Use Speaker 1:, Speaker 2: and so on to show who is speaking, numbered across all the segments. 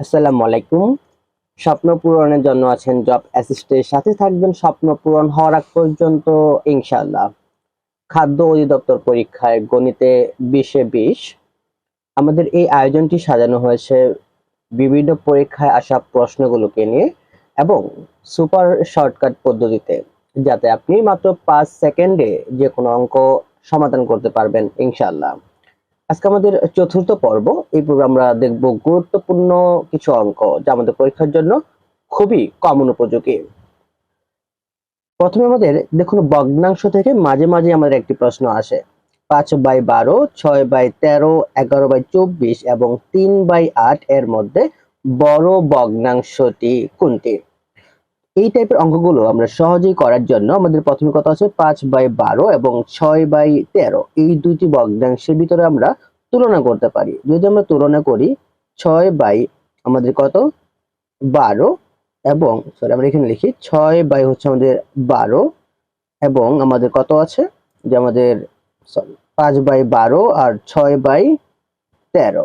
Speaker 1: আসসালামু আলাইকুম। স্বপ্ন পূরণের জন্য আছেন জব অ্যাসিস্টের সাথে থাকবেন স্বপ্ন পূরণ হওয়ার আগ পর্যন্ত, ইনশাআল্লাহ। খাদ্য অধিদপ্তর পরীক্ষায় গণিতে বিশে বিশ। আমাদের এই আয়োজনটি সাজানো হয়েছে বিভিন্ন পরীক্ষায় আসা প্রশ্নগুলোকে নিয়ে এবং সুপার শর্টকাট পদ্ধতিতে, যাতে আপনি মাত্র পাঁচ সেকেন্ডে যে কোনো অঙ্ক সমাধান করতে পারবেন, ইনশাআল্লাহ। আজকে আমাদের চতুর্থ পর্ব। এই পর্বে আমরা দেখব গুরুত্বপূর্ণ কিছু অঙ্ক যা আমাদের পরীক্ষার জন্য খুবই কমন উপযোগী। প্রথমে আমাদের দেখুন ভগ্নাংশ থেকে মাঝে মাঝে আমাদের একটি প্রশ্ন আসে। পাঁচ বাই বারো, ছয় বাই তেরো, এগারো বাই চব্বিশ এবং তিন বাই আট এর মধ্যে বড় ভগ্নাংশটি কোনটি? এই টাইপের অঙ্কগুলো আমরা সহজেই করার জন্য আমাদের প্রথমে কথা আছে? পাঁচ বাই বারো এবং ছয় বাই তেরো। এই দুইটি ভগ্নাংশের ভিতরে আমরা তুলনা করতে পারি। যদি আমরা তুলনা করি, ছয় বাই আমাদের কত? বারো এবং সরি আমরা এখানে লিখি, ছয় বাই হচ্ছে আমাদের বারো এবং আমাদের কত আছে? যে আমাদের সরি পাঁচ বাই বারো আর ছয় বাই তেরো।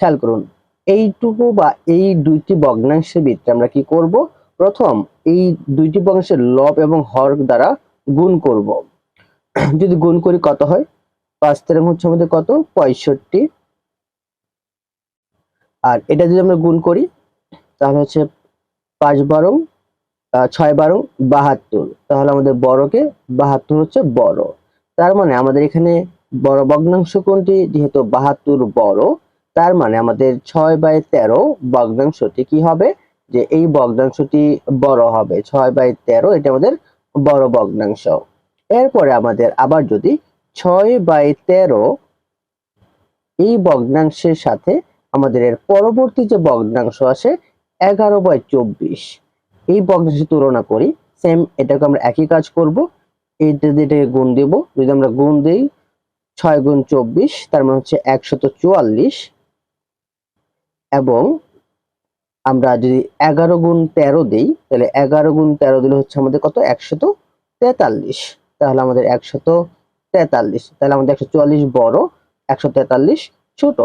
Speaker 1: খেয়াল করুন, এইটুকু বা এই দুইটি ভগ্নাংশের ভিতরে আমরা কি করব? প্রথম এই দুইটি ভগ্নাংশের লব এবং হর দ্বারা গুণ করব। যদি গুণ করি কত হয়? পাঁচ তেরো হচ্ছে আমাদের কত? পঁয়ষট্টি। আর এটা যদি আমরা গুণ করি, তাহলে হচ্ছে পাঁচ বারং ছয় বারং বাহাত্তর। তাহলে আমাদের বড়কে বাহাত্তর হচ্ছে বড়। তার মানে আমাদের এখানে বড় ভগ্নাংশ কোনটি? যেহেতু বাহাত্তর বড়, তার মানে আমাদের ছয় বাই তেরো ভগ্নাংশটি কি হবে? যে এই ভগ্নাংশটি বড় হবে, ছয় বাই তেরো, এটা আমাদের বড় ভগ্নাংশ। এরপরে আমাদের আবার যদি ছয় বাই তেরো এই ভগ্নাংশের সাথে আমাদের এর পরবর্তী যে ভগ্নাংশ আছে এগারো বাই চব্বিশ। এই ভগ্নাংশের তুলনা করি সেম এটাকে আমরা একই কাজ করব এইটা দিয়ে এটাকে গুণ দেব। যদি আমরা গুণ দিই ছয় গুণ চব্বিশ, তার মানে হচ্ছে একশত চুয়াল্লিশ। এবং আমরা যদি এগারো গুণ তেরো দিই, তাহলে এগারো গুণ তেরো দিলে হচ্ছে আমাদের কত? একশত তেতাল্লিশ। তাহলে আমাদের একশত তেতাল্লিশ। তাহলে আমাদের একশো চুয়াল্লিশ বড়, একশো তেতাল্লিশ ছোট।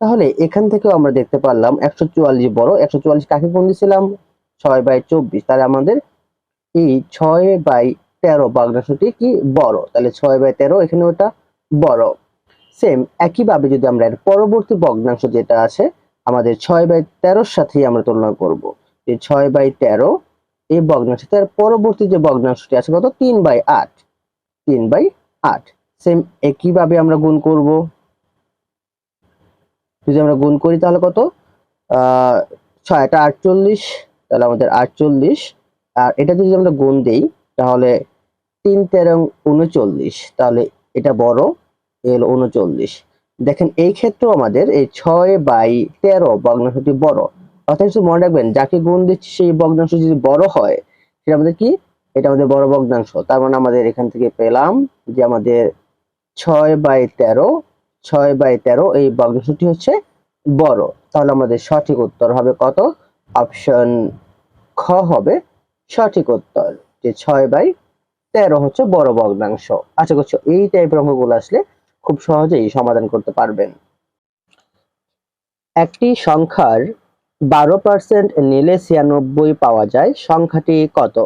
Speaker 1: তাহলে এখান থেকেও আমরা দেখতে পারলাম একশো চুয়াল্লিশ বড়, একশো চুয়াল্লিশ কাকে গুণ দিয়েছিলাম ছয় বাই চব্বিশ। তাহলে আমাদের এই ছয় বাই তেরো ভগ্নাংশটি কি? বড়। তাহলে ছয় বাই তেরো এখানে ওটা বড়। সেম একইভাবে যদি আমরা এর পরবর্তী ভগ্নাংশ যেটা আছে আমাদের ছয় বাই তেরোর সাথেই আমরা তুলনা করব। যে ছয় বাই তেরো এই ভগ্নাংশ, তার পরবর্তী যে ভগ্নাংশটি আছে কত? তিন বাই আট। তিন বাই আট। সেম একইভাবে আমরা গুণ করব। যদি আমরা গুণ করি তাহলে কত? ছয়টা আটচল্লিশ, তাহলে আমাদের আটচল্লিশ। আর এটা যদি আমরা গুণ দেই, তাহলে তিন তেরো উনচল্লিশ, তাহলে এটা বড়, এ হলো উনচল্লিশ। দেখেন, এই ক্ষেত্রেও আমাদের এই ছয় বাই তেরো ভগ্নাংশটি বড়। অর্থাৎ কিছু মনে রাখবেন, যাকে গুণ দিচ্ছি সেই ভগ্নাংশ যদি বড় হয়, সেটা আমাদের কি? এটা আমাদের বড় ভগ্নাংশ। তার মানে আমাদের এখান থেকে পেলাম যে আমাদের ছয় বাই তেরো, ছয় বাই তেরো এই ভগ্নাংশটি হচ্ছে বড়। তাহলে আমাদের সঠিক উত্তর হবে কত? অপশন খ হবে সঠিক উত্তর যে ছয় বাই তেরো হচ্ছে বড় ভগ্নাংশ। আশা করছি এই টাইপের অঙ্কগুলো আসলে খুব সহজেই সমাধান করতে পারবেন। একটি সংখ্যার বারো পার্সেন্ট নিলে ছিয়ানব্বই পাওয়া যায়। সংখ্যাটি কত?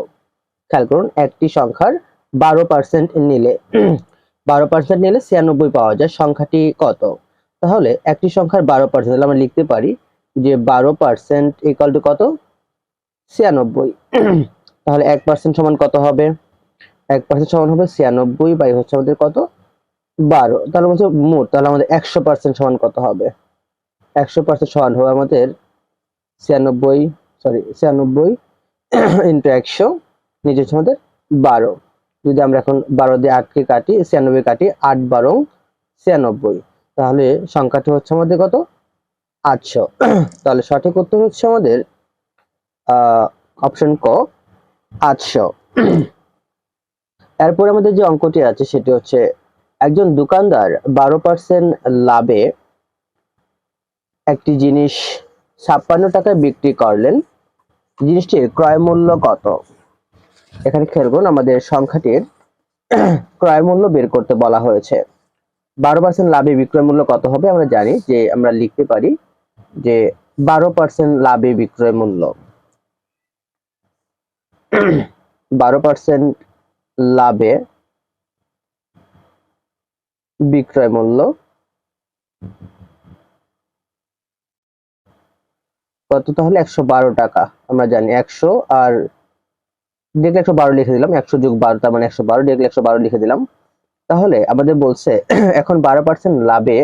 Speaker 1: খেয়াল করুন, একটি সংখ্যার বারো পার্সেন্ট নিলে, বারো পার্সেন্ট নিলে ছিয়ানব্বই পাওয়া যায়। সংখ্যাটি কত? তাহলে একটি সংখ্যার বারো পার্সেন্ট আমরা লিখতে পারি যে বারো পার্সেন্ট ইকাল টু কত? ছিয়ানব্বই। তাহলে এক পার্সেন্ট সমান কত হবে? এক পার্সেন্ট সমান হবে ছিয়ানব্বই বাই হচ্ছে আমাদের কত? বারো, তাহলে বলছে মোট, তাহলে আমাদের একশো পার্সেন্ট সমান কত হবে? একশো পার্সেন্ট সমান হবে আমাদের ছিয়ানব্বই সরি ছিয়ানব্বই ইন্টু একশো, নিচে হচ্ছে আমাদের বারো। যদি আমরা এখন বারো দিয়ে আটকে কাটি, ছিয়ানব্বই কাটি, আট বারো ছিয়ানব্বই, তাহলে সংখ্যাটি হচ্ছে আমাদের কত? আটশো। তাহলে সঠিক উত্তর হচ্ছে আমাদের অপশন ক, আটশো। এরপর আমাদের যে অঙ্কটি আছে, সেটি হচ্ছে একজন দোকানদার বারো পার্সেন্ট লাভে একটি জিনিস ছাপ্পান্ন টাকায় বিক্রি করলেন। জিনিসটির ক্রয় মূল্য কত? এখানে খেয়াল আমাদের সংখ্যাটির ক্রয় মূল্য বের করতে বলা হয়েছে। বারো পার্সেন্ট লাভে বিক্রয় মূল্য কত হবে? আমরা জানি যে, আমরা লিখতে পারি যে, বারো পার্সেন্ট লাভে বিক্রয় মূল্য। বারো পার্সেন্ট লাভে বিক্রয় মূল্য কত? তাহলে একশো বারো টাকা। আমরা জানি একশো, আর দেখলে একশো বারো লিখে দিলাম, একশো যোগ বারো, তার মানে একশো বারো, দেখলে একশো বারো লিখে দিলাম। তাহলে আমাদের বলছে, এখন বারো পার্সেন্ট লাভে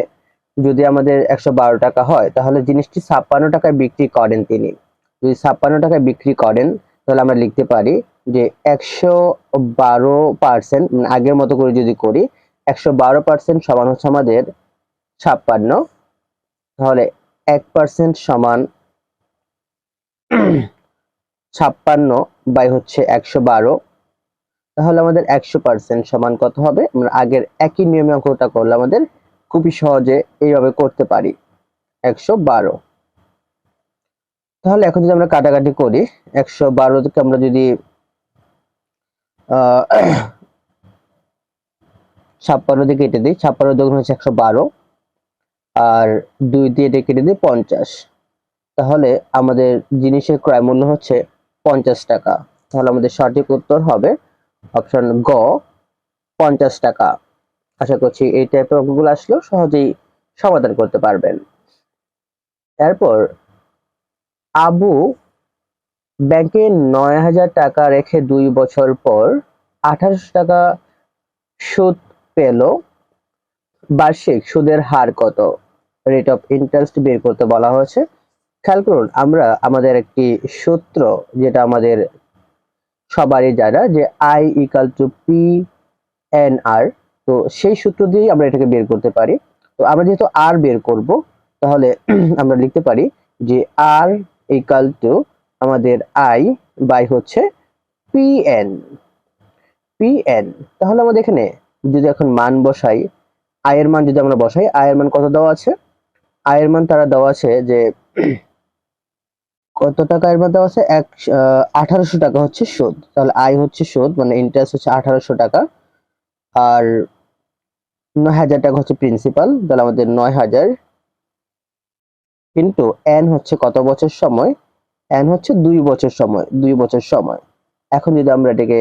Speaker 1: যদি আমাদের একশো বারো টাকা হয়, তাহলে জিনিসটি ছাপ্পান্ন টাকায় বিক্রি করেন তিনি। যদি ছাপ্পান্ন টাকায় বিক্রি করেন, তাহলে আমরা লিখতে পারি যে একশো বারো পার্সেন্ট আগের মতো করে যদি করি একশো বারো পার্সেন্ট সমান হচ্ছে আমাদের ছাপ্পান্ন। তাহলে এক পার্সেন্ট সমান ছাপ্পান্ন বাই হচ্ছে একশো বারো। তাহলে আমাদের একশো পার্সেন্ট সমান কত হবে? আমরা আগের একই নিয়মে অঙ্কটা করলে আমাদের খুবই সহজে এইভাবে করতে পারি। একশো বারো। তাহলে এখন যদি আমরা কাটাকাটি করি, একশো বারো থেকে আমরা যদি ছাপ্পান্ন দিয়ে কেটে দিই। ছাপ্পান্ন দুগুণ হচ্ছে একশো বারো। আর দুই দিয়ে এটা কেটে দিই পঞ্চাশ। তাহলে আমাদের জিনিসের ক্রয় মূল্য হচ্ছে পঞ্চাশ টাকা। তাহলে আমাদের সঠিক উত্তর হবে অপশন গ, পঞ্চাশ টাকা। আশা করছি এই টাইপের অঙ্কগুলো আসলেও সহজেই সমাধান করতে পারবেন। এরপর আবু ব্যাংকে নয় হাজার টাকা রেখে দুই বছর পর আঠারোশো টাকা সুদ পেল? বার্ষিক সুদের হার কত? রেট অফ ইন্টারেস্ট বের করতে বলা হয়েছে। খেয়াল করুন, আমরা আমাদের একটি সূত্র যেটা আমাদের সবারই জানা যে I equal to P N R তো সেই সূত্র দিয়েই আমরা এটাকে বের করতে পারি। তো আমরা যেহেতু আর বের করব, তাহলে আমরা লিখতে পারি যে আর ইকাল টু আমাদের আই বাই হচ্ছে পি এন পি এন তাহলে আমাদের এখানে যদি এখন মান বসাই আয়ের মান যদি আমরা বসাই আয়ের মান কত দেওয়া আছে? আয়ের মান তারা দেওয়া আছে যে কত টাকা এর মধ্যে আছে? এক আঠারোশো টাকা হচ্ছে সুদ। তাহলে আয় হচ্ছে সুদ মানে ইন্টারেস্ট হচ্ছে আঠারোশো টাকা। আর নয় হাজার টাকা হচ্ছে প্রিন্সিপাল তাহলে আমাদের নয় হাজার। কিন্তু এন হচ্ছে কত বছর সময়? এন হচ্ছে দুই বছর সময়, দুই বছর সময়। এখন যদি আমরা এটাকে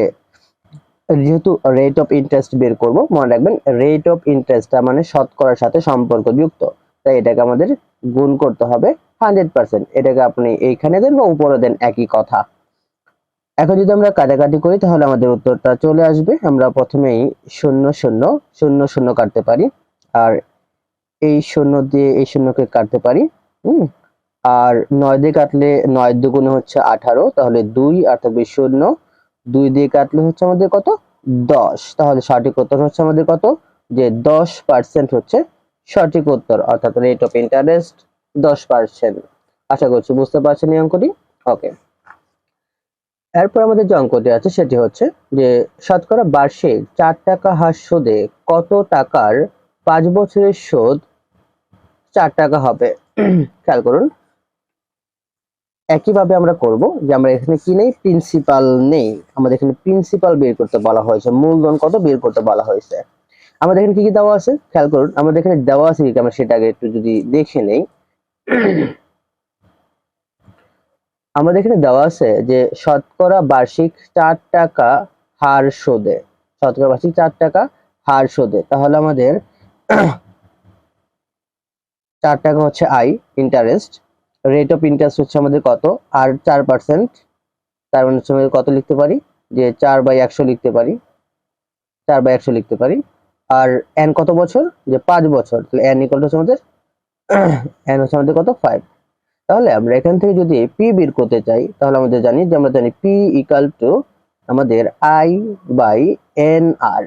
Speaker 1: যেহেতু রেট অফ ইন্টারেস্ট বের করব, মনে রাখবেন রেট অফ ইন্টারেস্টটা মানে শতকরার সাথে সম্পর্কযুক্ত। তাই এটাকে আমাদের গুণ করতে হবে হান্ড্রেড পার্সেন্ট এটাকে আপনি এইখানে দেন বা উপরে দেন একই কথা। এখন যদি আমরা কাটাকাটি করি, তাহলে আমাদের উত্তরটা চলে আসবে। আমরা প্রথমেই শূন্য শূন্য শূন্য শূন্য কাটতে পারি। আর এই শূন্য দিয়ে এই শূন্যকে কাটতে পারি, হুম? আর নয় দিয়ে কাটলে নয় দুগুণে হচ্ছে আঠারো, তাহলে দুই আর থাকবে শূন্য। দুই দিয়ে কাটলে হচ্ছে আমাদের কত? দশ। তাহলে সঠিক উত্তর হচ্ছে আমাদের কত? যে দশ পার্সেন্ট হচ্ছে সঠিক উত্তর, অর্থাৎ রেট অফ ইন্টারেস্ট দশ পার্সেন্ট আশা করছি বুঝতে পারছেন এই অঙ্কটি? ওকে এরপর আমাদের যে অঙ্কটি আছে সেটি হচ্ছে যে শতকরা বার্ষিক চার টাকা হার সুদে কত টাকার পাঁচ বছরের সুদ চার টাকা হবে? খেয়াল করুন। একইভাবে আমরা করব যে আমরা এখানে কি নেই? প্রিন্সিপাল নেই। আমাদের এখানে প্রিন্সিপাল বের করতে বলা হয়েছে। মূলধন কত বের করতে বলা হয়েছে? আমাদের এখানে কি কি দেওয়া আছে? খেয়াল করুন, আমাদের এখানে দেওয়া আছে কি আমরা সেটাকে একটু যদি দেখে নেই। আমাদের এখানে দেওয়া আছে যে শতকরা বার্ষিক চার টাকা হার সুদে শতকরা বার্ষিক চার টাকা হার সুদে তাহলে আমাদের চার টাকা হচ্ছে I interest rate of interest হচ্ছে আমাদের কত? আর চার পার্সেন্ট তার মানে হচ্ছে আমাদের কত লিখতে পারি? যে চার বাই একশো লিখতে পারি। চার বাই একশো লিখতে পারি। আর এন কত বছর? যে পাঁচ বছর। তাহলে এন ইকুয়াল হচ্ছে আমাদের এন হচ্ছে আমাদের কত? ফাইভ তাহলে আমরা এখান থেকে যদি পি বের করতে চাই, তাহলে আমাদের জানি যে আমরা জানি পি ইকাল টু আমাদের আই বাই এন আর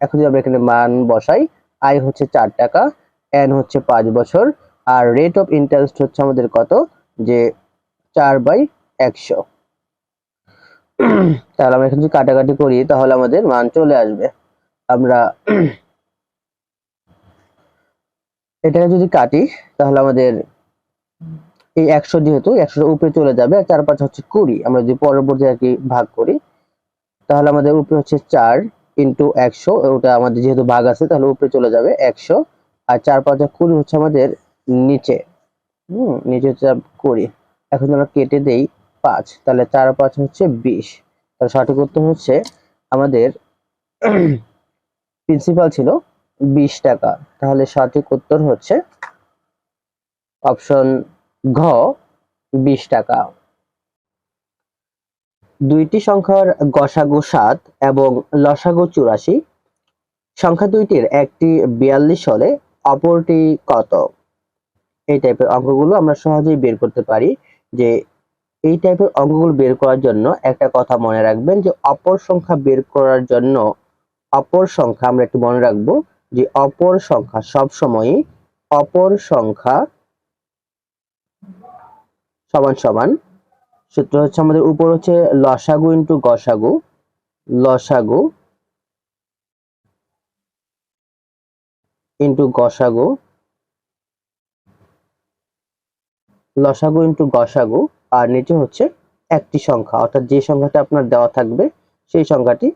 Speaker 1: এখন যদি আমরা এখানে মান বসাই আই হচ্ছে চার টাকা এন হচ্ছে পাঁচ বছর আর রেট অফ ইন্টারেস্ট হচ্ছে আমাদের কত? যে চার বাই একশো। তাহলে আমরা এখানে যদি কাটাকাটি করি, তাহলে আমাদের মান চলে আসবে। আমরা এটাকে যদি কাটি, তাহলে আমাদের এই একশো যেহেতু একশো উপরে চলে যাবে, আর চার পাঁচ হচ্ছে কুড়ি। আমরা যদি পরবর্তী আর কি ভাগ করি, তাহলে আমাদের উপরে হচ্ছে চার ইন্টু একশো, ওটা আমাদের যেহেতু ভাগ আছে, তাহলে উপরে চলে যাবে একশো। আর চার পাঁচ কুড়ি হচ্ছে আমাদের নিচে। হুম, নিচে হচ্ছে কুড়ি এখন আমরা কেটে দেই পাঁচ, তাহলে চার পাঁচ হচ্ছে বিশ। তাহলে সঠিক উত্তর হচ্ছে আমাদের প্রিন্সিপাল ছিল বিশ টাকা। তাহলে সঠিক উত্তর হচ্ছে অপশন ঘ, বিশ টাকা। দুইটি সংখ্যার গসাগু সাত এবং লসাগু চুরাশি। সংখ্যা দুইটির একটি বিয়াল্লিশ হলে অপরটি কত? এই টাইপের অঙ্কগুলো আমরা সহজেই বের করতে পারি যে এই টাইপের অঙ্কগুলো বের করার জন্য একটা কথা মনে রাখবেন যে অপর সংখ্যা বের করার জন্য অপর সংখ্যা আমরা একটু মনে রাখব যে অপর সংখ্যা সব সময়ই অপর সংখ্যা সমান সমান। সূত্র হচ্ছে আমাদের উপর হচ্ছে লসাগু ইন্টু গসাগু, লসাগু ইন্টু গসাগু লসাগু ইন্টু গসাগু, আর নিচে হচ্ছে একটি সংখ্যা। অর্থাৎ যে সংখ্যাটা আপনার দেওয়া থাকবে, সেই সংখ্যাটি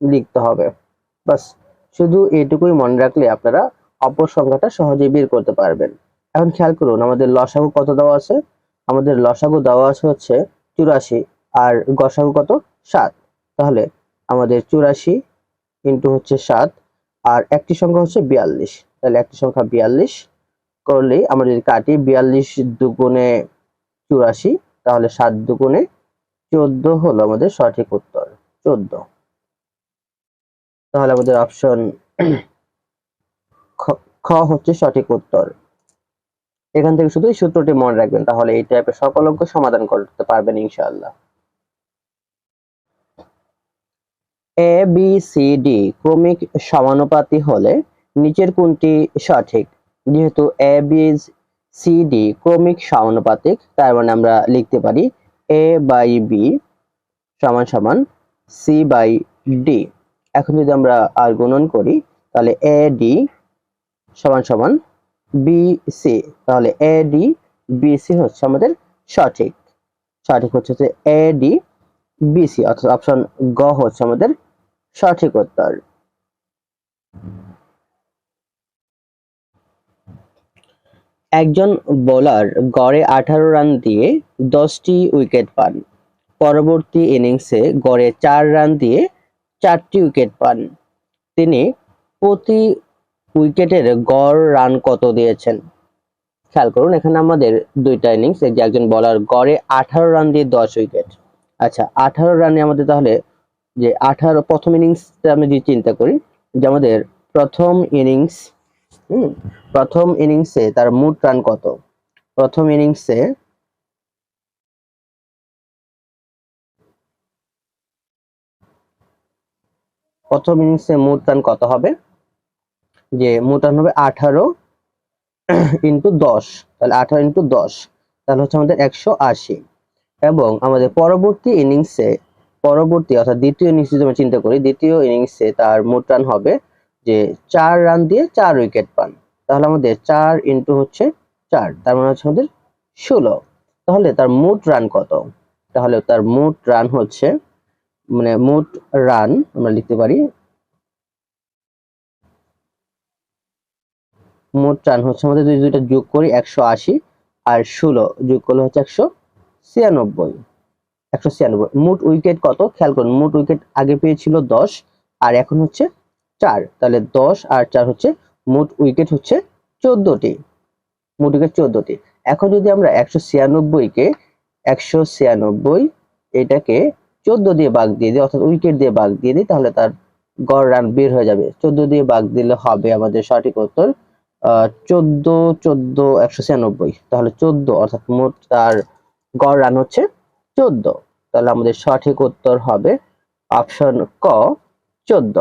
Speaker 1: লিখতে হবে। বাস, শুধু এইটুকুই মনে রাখলে আপনারা অপর সংখ্যাটা সহজেই বের করতে পারবেন। এখন খেয়াল করুন, আমাদের লসাগু কত দেওয়া আছে? আমাদের লসাগু দেওয়া আছে হচ্ছে চুরাশি, আর গসাগু কত? সাত। তাহলে আমাদের চুরাশি ইন্টু হচ্ছে সাত, আর একটি সংখ্যা হচ্ছে বিয়াল্লিশ। তাহলে একটি সংখ্যা বিয়াল্লিশ করলেই আমরা কাটি বিয়াল্লিশ দুগুণে চুরাশি, তাহলে সাত দুগুণে চোদ্দ হলো আমাদের সঠিক উত্তর, চোদ্দ। তাহলে আমাদের অপশন খ হচ্ছে সঠিক উত্তর। এখান থেকে শুধু এই সূত্রটি মনে রাখবেন, তাহলে এই টাইপের সকল অঙ্ক সমাধান করতে পারবেন ইনশাআল্লাহ। এ বি সি ডি ক্রমিক সমানুপাতি হলে নিচের কোনটি সঠিক? যেহেতু এ বি সি ডি ক্রমিক সমানুপাতিক, তার মানে আমরা লিখতে পারি এ বাই বি সমান সমান সি বাই ডি এখন যদি আমরা আর গুণন করি, তাহলে এ ডি সমান সমান বি সি তাহলে এ ডি বি সি হচ্ছে আমাদের সঠিক। সঠিক হচ্ছে এ ডি বি সি অর্থাৎ অপশন গ হচ্ছে আমাদের সঠিক উত্তর। একজন বোলার গড়ে আঠারো রান দিয়ে দশটি উইকেট পান। পরবর্তী ইনিংসে গড়ে চার রান দিয়ে চারটি উইকেট পান। তিনি প্রতি উইকেটের গড় রান কত দিয়েছেন? খেয়াল করুন, এখানে আমাদের দুইটা ইনিংস এই যে একজন বলার গড়ে আঠারো রান দিয়ে দশ উইকেট আচ্ছা আঠারো রানে আমাদের তাহলে যে আঠারো, প্রথম ইনিংস আমি যদি চিন্তা করি, যে আমাদের প্রথম ইনিংস প্রথম ইনিংসে তার মোট রান কত? প্রথম ইনিংসে প্রথম ইনিংসে মোট রান কত হবে? যে মোট রান হবে আঠারো ইন্টু দশ। তাহলে আঠারো ইন্টু দশ, তাহলে হচ্ছে আমাদের একশো আশি। এবং আমাদের পরবর্তী ইনিংসে, পরবর্তী অর্থাৎ দ্বিতীয় ইনিংস যদি আমরা চিন্তা করি, দ্বিতীয় ইনিংসে তার মোট রান হবে যে চার রান দিয়ে চার উইকেট পান। তাহলে আমাদের চার ইন্টু হচ্ছে চার, তার মানে হচ্ছে আমাদের ষোলো। তাহলে তার মোট রান কত? তাহলে তার মোট রান হচ্ছে মানে মোট রান আমরা লিখতে পারি, মোট রান হচ্ছে আমাদের যদি দুইটা যোগ করি একশো আশি, আর ষোলো যোগ করলে হচ্ছে একশো ছিয়ানব্বই। একশো ছিয়ানব্বই। মোট উইকেট কত? খেয়াল করুন, মোট উইকেট আগে পেয়েছিল দশ, আর এখন হচ্ছে চার, তাহলে দশ আর চার হচ্ছে মোট উইকেট হচ্ছে চোদ্দটি। মোট উইকেট চোদ্দটি। এখন যদি আমরা একশো ছিয়ানব্বইকে একশো ছিয়ানব্বই এটাকে চোদ্দ দিয়ে বাঘ দিয়ে দিই, অর্থাৎ উইকেট দিয়ে বাঘ দিয়ে দিই, তাহলে তার গড় রান বের হয়ে যাবে। চোদ্দ দিয়ে বাঘ দিলে হবে আমাদের সঠিক উত্তর চোদ্দ চোদ্দ, একশো ছিয়ানব্বই। তাহলে চোদ্দ, অর্থাৎ মোট তার গড় রান হচ্ছে চোদ্দ। তাহলে আমাদের সঠিক উত্তর হবে অপশন ক, চোদ্দ।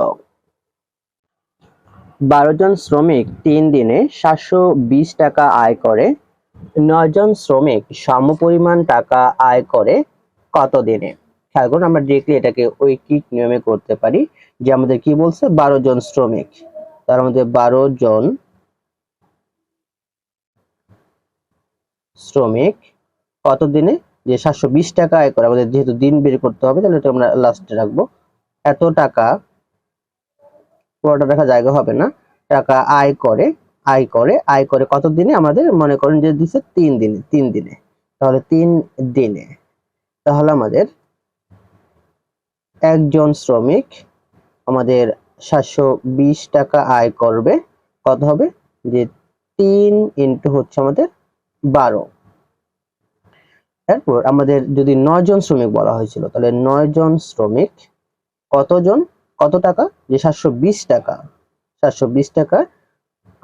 Speaker 1: বারো জন শ্রমিক তিন দিনে সাতশো বিশ টাকা আয় করে। নয় জন শ্রমিক সমপরিমাণ টাকা আয় করে কত দিনে? খেয়াল করুন, আমরা ডিরেক্টলি এটাকে ঐকিক নিয়মে করতে পারি যে আমাদের কি বলছে? বারো জন শ্রমিক। তার মধ্যে বারো জন শ্রমিক কত দিনে? যে সাতশো বিশ টাকা আয় করে। আমাদের যেহেতু দিন বের করতে হবে, তাহলে এটা আমরা লাস্টে রাখব। এত টাকা পুরোটা রাখা জায়গা হবে না। টাকা আয় করে আয় করে আয় করে কত দিনে আমাদের মনে করেন যে দিচ্ছে তিন দিনে তিন দিনে। তাহলে তিন দিনে। তাহলে আমাদের একজন শ্রমিক আমাদের সাতশো বিশ টাকা আয় করবে। কত হবে? যে তিন ইন্টু হচ্ছে আমাদের বারো। তারপর আমাদের যদি নয় জন শ্রমিক বলা হয়েছিল, তাহলে নয় জন শ্রমিক কতজন? কত টাকা? যে সাতশো বিশ টাকা। সাতশো বিশ টাকা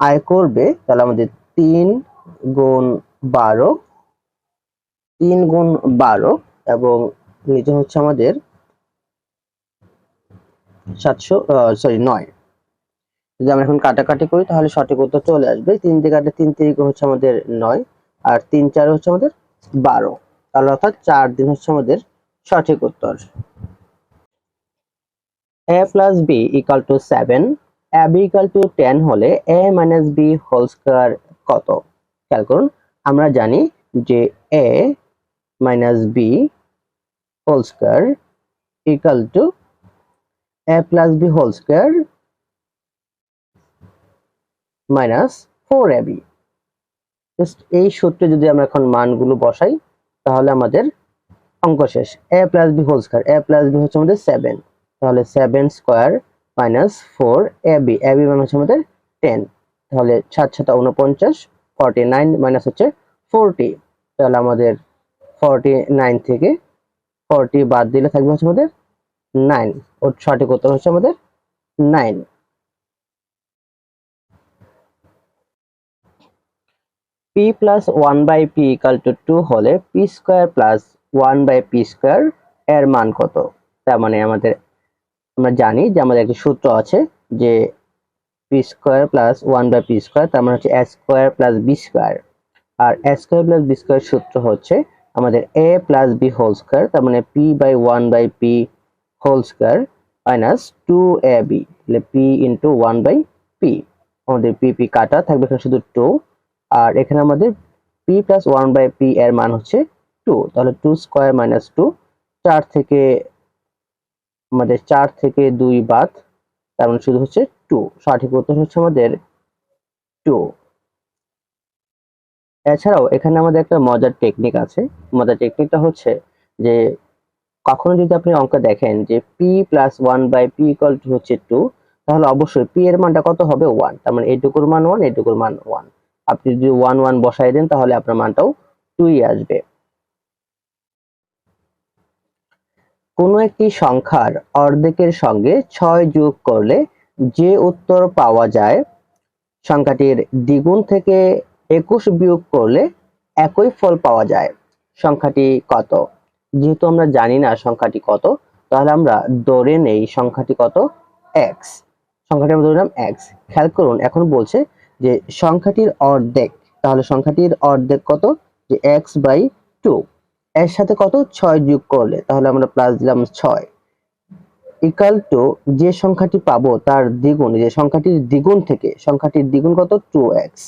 Speaker 1: আয় করবে, তাহলে আমাদের তিন গুণ বারো, তিন গুণ বারো, এবং নিচে হচ্ছে আমাদের সাতশো সরি নয়। যদি আমরা এখন কাটাকাটি করি, তাহলে সঠিক উত্তর চলে আসবে। তিন দিয়ে কাটে তিন তিরিকে হচ্ছে আমাদের নয়, আর তিন চার হচ্ছে আমাদের বারো। তাহলে অর্থাৎ চার দিন হচ্ছে আমাদের সঠিক উত্তর। A plus B equal to seven A B equal to ten হলে A minus B whole square কত? খেয়াল করুন, আমরা জানি যে A minus B whole square equal to A plus B whole square minus four A B just এই সূত্রে যদি আমরা এখন মানগুলো বসাই, তাহলে আমাদের অঙ্ক শেষ। A plus B whole square A plus B হচ্ছে আমাদের সেভেন তাহলে seven square minus four A B A B মানে হচ্ছে আমাদের টেন তাহলে সাত সাত উনপঞ্চাশ ফর্টি নাইন মাইনাস হচ্ছে ফোরটি তাহলে আমাদের ফর্টি নাইন থেকে ফর্টি বাদ দিলে থাকবে হচ্ছে আমাদের নাইন ওর সঠিক উত্তর হচ্ছে আমাদের nine P plus one by P equal to two two P square plus one by P square এর মান কত? তার মানে আমাদের আমরা জানি যে আমাদের একটি সূত্র আছে যে P square plus one by P square তার মানে হচ্ছে A square plus B square R A square plus B square সূত্র হচ্ছে আমাদের A plus B whole square তার মানে P by one by P whole square minus two A B তাহলে P into one by P আমাদের P P কাটা থাকবে এখানে শুধু টু আর এখানে আমাদের P plus one by P এর মান হচ্ছে টু তাহলে টু স্কোয়ার মাইনাস টু চার থেকে আমাদের চার থেকে দুই বাদ, তার মানে শুধু হচ্ছে টু সঠিক উত্তর হচ্ছে আমাদের টু এছাড়াও এখানে আমাদের একটা মজার টেকনিক আছে। মজার টেকনিকটা হচ্ছে যে, কখনো যদি আপনি অঙ্ক দেখেন যে P plus one by P equal to হচ্ছে টু তাহলে অবশ্যই পি এর মানটা কত হবে ওয়ান তার মানে এইটুকুর মান ওয়ান এইটুকুর মান ওয়ান আপনি যদি ওয়ান ওয়ান বসাই দেন, তাহলে আপনার মানটাও টুই আসবে। কোনো একটি সংখ্যার অর্ধেকের সঙ্গে ছয় যোগ করলে যে উত্তর পাওয়া যায়, সংখ্যাটির দ্বিগুণ থেকে একুশ বিয়োগ করলে একই ফল পাওয়া যায়। সংখ্যাটি কত? যেহেতু আমরা জানি না সংখ্যাটি কত, তাহলে আমরা ধরে নেই সংখ্যাটি কত? এক্স সংখ্যাটি আমরা ধরলাম এক্স খেয়াল করুন, এখন বলছে যে সংখ্যাটির অর্ধেক, তাহলে সংখ্যাটির অর্ধেক কত? যে এক্স বাই টু এর সাথে কত? ছয় যোগ করলে, তাহলে আমরা প্লাস দিলাম ছয়। ইকাল টু যে সংখ্যাটি পাবো তার দ্বিগুণ যে সংখ্যাটির দ্বিগুণ থেকে, সংখ্যাটির দ্বিগুণ কত? টু এক্স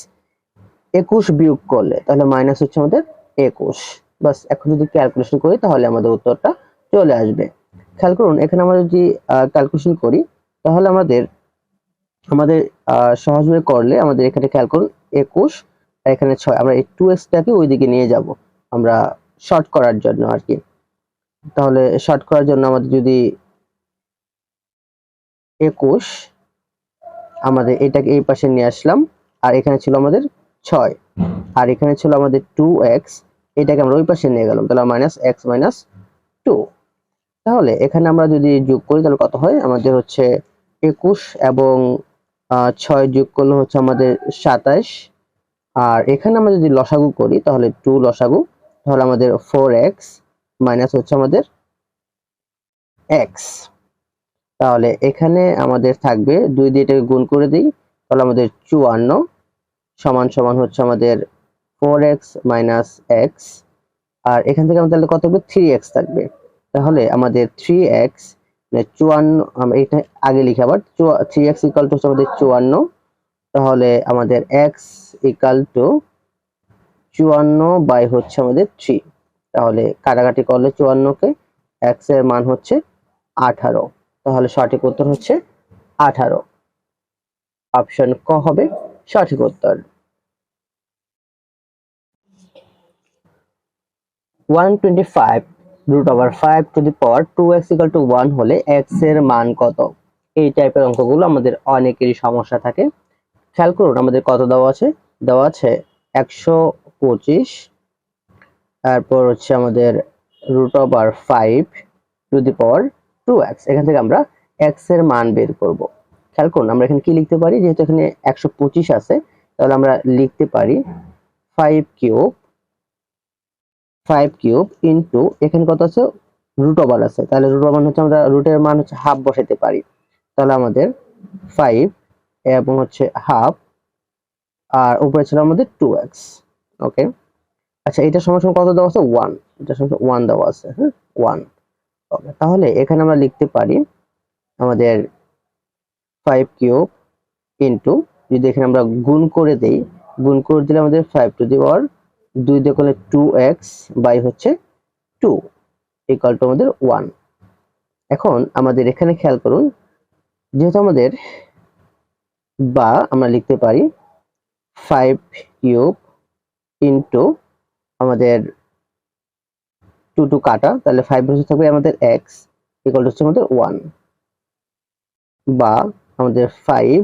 Speaker 1: একুশ বিয়োগ করলে, তাহলে মাইনাস হচ্ছে আমাদের একুশ। বাস, এখন যদি ক্যালকুলেশন করি, তাহলে আমাদের উত্তরটা চলে আসবে। খেয়াল করুন, এখানে আমরা যদি ক্যালকুলেশন করি, তাহলে আমাদের আমাদের সহজভাবে করলে আমাদের এখানে খেয়াল করুন, একুশ এখানে ছয়। আমরা এই টু এক্সটাকে ওইদিকে নিয়ে যাব। আমরা শর্ট করার জন্য আর কি। তাহলে শর্ট করার জন্য আমাদের যদি একুশ, আমাদের এটাকে এই পাশে নিয়ে আসলাম, আর এখানে ছিল আমাদের ছয়। আর এখানে ছিল আমাদের টু এক্স এটাকে আমরা ওই পাশে নিয়ে গেলাম, তাহলে মাইনাস এক্স মাইনাস টু তাহলে এখানে আমরা যদি যোগ করি, তাহলে কত হয়? আমাদের হচ্ছে একুশ এবং ছয় যোগ করলে হচ্ছে আমাদের সাতাশ। আর এখানে আমরা যদি লসাগু করি, তাহলে টু লসাগু তাহলে আমাদের ফোর এক্স মাইনাস হচ্ছে আমাদের এক্স তাহলে এখানে আমাদের থাকবে দুই দিয়ে এটাকে গুণ করে দিই, তাহলে আমাদের চুয়ান্ন সমান সমান হচ্ছে আমাদের ফোর এক্স মাইনাস এক্স আর এখান থেকে আমাদের কত হবে? থ্রি এক্স থাকবে। তাহলে আমাদের থ্রি এক্স মানে চুয়ান্ন এটা আগে লিখে আবার থ্রি এক্স ইকাল টু হচ্ছে আমাদের চুয়ান্ন। তাহলে আমাদের এক্স ইকাল টু চুয়ান্ন বাই হচ্ছে আমাদের থ্রি তাহলে কাটাকাটি করলে চুয়ান্নকে এক্সের মান হচ্ছে আঠারো। তাহলে সঠিক উত্তর হচ্ছে আঠারো। অপশন ক হবে সঠিক উত্তর। One twenty five root over five to the power two X equal to one হলে এক্সের মান কত? এই টাইপের অঙ্কগুলো আমাদের অনেকেরই সমস্যা থাকে। খেয়াল করুন, আমাদের কত দেওয়া আছে? দেওয়া আছে একশো পঁচিশ। তারপর হচ্ছে আমাদের root over five to the power two X এখান থেকে আমরা এক্সের মান বের করব। খেয়াল করুন, আমরা এখানে কি লিখতে পারি? যেহেতু এখানে একশো পঁচিশ আছে, তাহলে আমরা লিখতে পারি five cube five cube into এখানে কত আছে? রুট ওভার আছে। তাহলে রুট ওভার হচ্ছে আমরা রুটের মান হচ্ছে হাফ বসাতে পারি। তাহলে আমাদের ফাইভ এবং হচ্ছে হাফ আর উপরে ছিল আমাদের টু এক্স ওকে আচ্ছা এটা সমান কত দেওয়া আছে? ওয়ান এটা সমান ওয়ান দেওয়া আছে হ্যাঁ? ওয়ান ওকে তাহলে এখানে আমরা লিখতে পারি আমাদের ফাইভ কিউব ইন্টু যদি এখানে আমরা গুণ করে দেই, গুণ করে দিলে আমাদের ফাইভ টু দি পাওয়ার দুই দিয়ে করলে টু এক্স বাই হচ্ছে টু ইকাল টু আমাদের ওয়ান এখন আমাদের এখানে খেয়াল করুন, যেহেতু আমাদের বা আমরা লিখতে পারি ফাইভ কিউব ইন্টু আমাদের টু টু কাটা, তাহলে ফাইভ বসে থাকবে আমাদের এক্স ইকাল হচ্ছে আমাদের ওয়ান বা আমাদের ফাইভ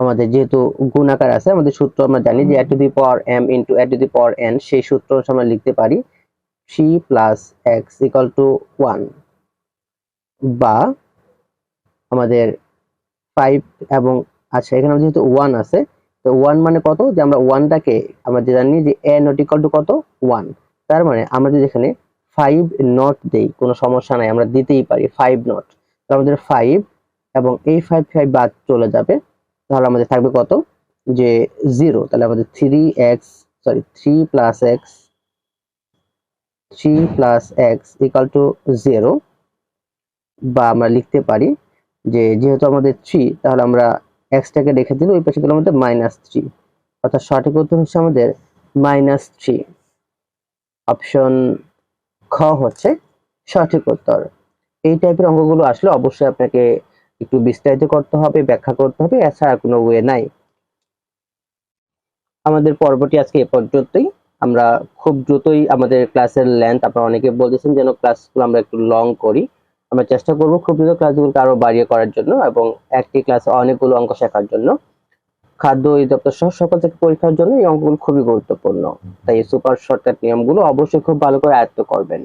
Speaker 1: আমাদের যেহেতু গুণাকার আছে, আমাদের সূত্র আমরা জানি যে two the power M into two the power N সেই সূত্র আমরা লিখতে পারি three plus X equal to one বা আমাদের ফাইভ এবং আচ্ছা এখানে যেহেতু ওয়ান আছে তো ওয়ান মানে কত? যে আমরা ওয়ানটাকে আমরা যে জানি যে এ নট ইকাল টু কত? ওয়ান তার মানে আমরা যদি এখানে ফাইভ নট দেই, কোনো সমস্যা নাই, আমরা দিতেই পারি ফাইভ নট তো আমাদের ফাইভ এবং এই ফাইভ ফাইভ বাদ চলে যাবে, তাহলে আমাদের থাকবে কত? যে জিরো তাহলে আমাদের three X sorry three plus X three plus X equal to zero বা আমরা লিখতে পারি যে যেহেতু আমাদের থ্রি তাহলে আমরা এক্সটাকে রেখে দিলে ওই পাশে গেলে আমাদের মাইনাস থ্রি অর্থাৎ সঠিক উত্তর হচ্ছে আমাদের মাইনাস থ্রি অপশন খ হচ্ছে সঠিক উত্তর। এই টাইপের অঙ্কগুলো আসলে অবশ্যই আপনাকে একটু বিস্তারিত করতে হবে, ব্যাখ্যা করতে হবে, এছাড়া কোনো ওয়ে নাই। আমাদের পর্বটি আজকে এ পর্যন্তই। আমরা খুব দ্রুতই আমাদের ক্লাসের লেন্থ আপনারা অনেকে বলতেছেন যেন ক্লাসগুলো আমরা একটু লং করি। আমরা চেষ্টা করব খুব দ্রুত ক্লাসগুলোকে আরও বাড়িয়ে করার জন্য এবং একটি ক্লাসে অনেকগুলো অঙ্ক শেখার জন্য। খাদ্য অধিদপ্তর সহ সকল থেকে পরীক্ষার জন্য এই অঙ্কগুলো খুবই গুরুত্বপূর্ণ। তাই এই সুপার শর্টকাট নিয়মগুলো অবশ্যই খুব ভালো করে আয়ত্ত করবেন।